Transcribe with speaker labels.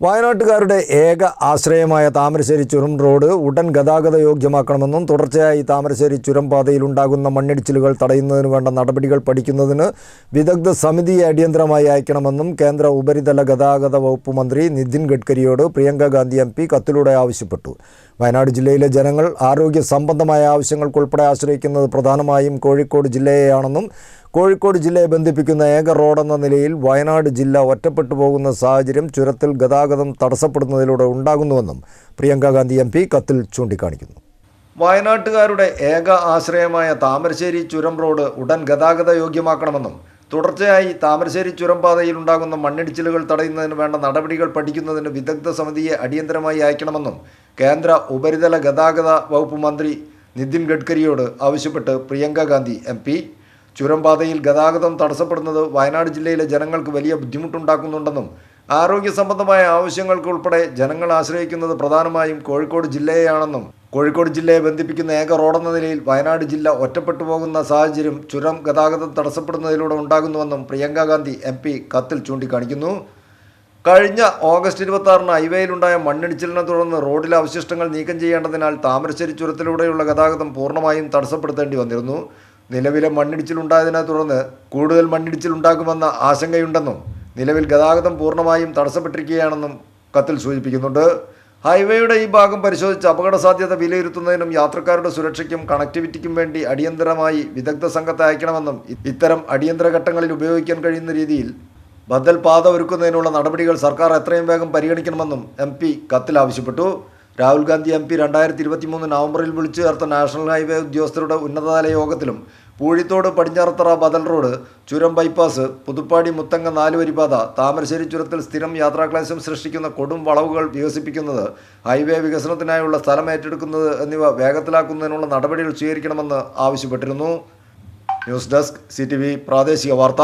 Speaker 1: വയനാട്ടുകാരുടെ ഏക ആശ്രയമായ താമരശ്ശേരി ചുരം റോഡ് ഉടൻ ഗതാഗത യോഗ്യമാക്കണമെന്നും തുടർച്ചയായി താമരശ്ശേരി ചുരം പാതയിൽ ഉണ്ടാകുന്ന മണ്ണിടിച്ചിലുകൾ തടയുന്നതിന് വേണ്ട നടപടികൾ പഠിക്കുന്നതിന് വിദഗ്ധ സമിതിയെ അടിയന്തരമായി അയക്കണമെന്നും കേന്ദ്ര ഉപരിതല ഗതാഗത വകുപ്പ് മന്ത്രി നിതിൻ ഗഡ്കരിയോട് പ്രിയങ്ക ഗാന്ധി എം പി കത്തിലൂടെ ആവശ്യപ്പെട്ടു. വയനാട് ജില്ലയിലെ ജനങ്ങൾ ആരോഗ്യ സംബന്ധമായ ആവശ്യങ്ങൾക്കുൾപ്പെടെ ആശ്രയിക്കുന്നത് പ്രധാനമായും കോഴിക്കോട് ജില്ലയെയാണെന്നും കോഴിക്കോട് ജില്ലയെ ബന്ധിപ്പിക്കുന്ന ഏക റോഡെന്ന നിലയിൽ വയനാട് ജില്ല ഒറ്റപ്പെട്ടു പോകുന്ന സാഹചര്യം ചുരത്തിൽ ഗതാഗതം തടസ്സപ്പെടുന്നതിലൂടെ ഉണ്ടാകുന്നുവെന്നും പ്രിയങ്ക ഗാന്ധി എം കത്തിൽ ചൂണ്ടിക്കാണിക്കുന്നു. വയനാട്ടുകാരുടെ ഏക ആശ്രയമായ താമരശ്ശേരി ചുരം റോഡ് ഉടൻ ഗതാഗത യോഗ്യമാക്കണമെന്നും തുടർച്ചയായി താമരശ്ശേരി ചുരം പാതയിൽ ഉണ്ടാകുന്ന മണ്ണിടിച്ചിലുകൾ തടയുന്നതിന് വേണ്ട നടപടികൾ പഠിക്കുന്നതിന് വിദഗ്ധ സമിതിയെ അടിയന്തരമായി അയക്കണമെന്നും കേന്ദ്ര ഉപരിതല ഗതാഗത വകുപ്പ് മന്ത്രി നിതിൻ ഗഡ്കരിയോട് ആവശ്യപ്പെട്ട് പ്രിയങ്ക ഗാന്ധി എം പി ചുരം പാതയിൽ ഗതാഗതം തടസ്സപ്പെടുന്നത് വയനാട് ജില്ലയിലെ ജനങ്ങൾക്ക് വലിയ ബുദ്ധിമുട്ടുണ്ടാക്കുന്നുണ്ടെന്നും ആരോഗ്യ സംബന്ധമായ ആവശ്യങ്ങൾക്ക് ഉൾപ്പെടെ ജനങ്ങൾ ആശ്രയിക്കുന്നത് പ്രധാനമായും കോഴിക്കോട് ജില്ലയെയാണെന്നും കോഴിക്കോട് ജില്ലയെ ബന്ധിപ്പിക്കുന്ന ഏക റോഡെന്ന നിലയിൽ വയനാട് ജില്ല ഒറ്റപ്പെട്ടു പോകുന്ന സാഹചര്യം ചുരം ഗതാഗതം തടസ്സപ്പെടുന്നതിലൂടെ ഉണ്ടാകുന്നുവെന്നും പ്രിയങ്ക ഗാന്ധി എം പി കത്തിൽ ചൂണ്ടിക്കാണിക്കുന്നു. കഴിഞ്ഞ ഓഗസ്റ്റ് ഇരുപത്തി ആറിന് ഹൈവേയിലുണ്ടായ മണ്ണിടിച്ചിലിനെ തുടർന്ന് റോഡിലെ അവശിഷ്ടങ്ങൾ നീക്കം ചെയ്യേണ്ടതിനാൽ താമരശ്ശേരി ചുരത്തിലൂടെയുള്ള ഗതാഗതം പൂർണമായും തടസ്സപ്പെടുത്തേണ്ടി വന്നിരുന്നു. നിലവിലെ മണ്ണിടിച്ചിലുണ്ടായതിനെ തുടർന്ന് കൂടുതൽ മണ്ണിടിച്ചിലുണ്ടാകുമെന്ന ആശങ്കയുണ്ടെന്നും നിലവിൽ ഗതാഗതം പൂർണമായും തടസ്സപ്പെട്ടിരിക്കുകയാണെന്നും കത്തിൽ സൂചിപ്പിക്കുന്നുണ്ട്. ഹൈവേയുടെ ഈ ഭാഗം പരിശോധിച്ച് അപകട സാധ്യത വിലയിരുത്തുന്നതിനും യാത്രക്കാരുടെ സുരക്ഷയ്ക്കും കണക്ടിവിറ്റിക്കും വേണ്ടി അടിയന്തരമായി വിദഗ്ധ സംഘത്തെ അയക്കണമെന്നും ഇത്തരം അടിയന്തര ഘട്ടങ്ങളിൽ ഉപയോഗിക്കാൻ കഴിയുന്ന രീതിയിൽ ബദൽ പാത ഒരുക്കുന്നതിനുള്ള നടപടികൾ സർക്കാർ എത്രയും വേഗം പരിഗണിക്കണമെന്നും എം കത്തിൽ ആവശ്യപ്പെട്ടു. രാഹുൽ ഗാന്ധി എം പി രണ്ടായിരത്തി ഇരുപത്തി മൂന്ന് നവംബറിൽ വിളിച്ചു ചേർത്ത നാഷണൽ ഹൈവേ ഉദ്യോഗസ്ഥരുടെ ഉന്നതതല യോഗത്തിലും പൂഴിത്തോട് പടിഞ്ഞാറത്തറ ബദൽ റോഡ് ചുരം ബൈപ്പാസ് പുതുപ്പാടി മുത്തങ്ങ നാലുവരിപാത താമരശ്ശേരി ചുരത്തിൽ സ്ഥിരം യാത്രാക്ലേശം സൃഷ്ടിക്കുന്ന കൊടും വളവുകൾ വികസിപ്പിക്കുന്നത് ഹൈവേ വികസനത്തിനായുള്ള സ്ഥലം ഏറ്റെടുക്കുന്നത് എന്നിവ വേഗത്തിലാക്കുന്നതിനുള്ള നടപടികൾ സ്വീകരിക്കണമെന്ന് ആവശ്യപ്പെട്ടിരുന്നു. ന്യൂസ് ഡെസ്ക് സി പ്രാദേശിക വാർത്ത.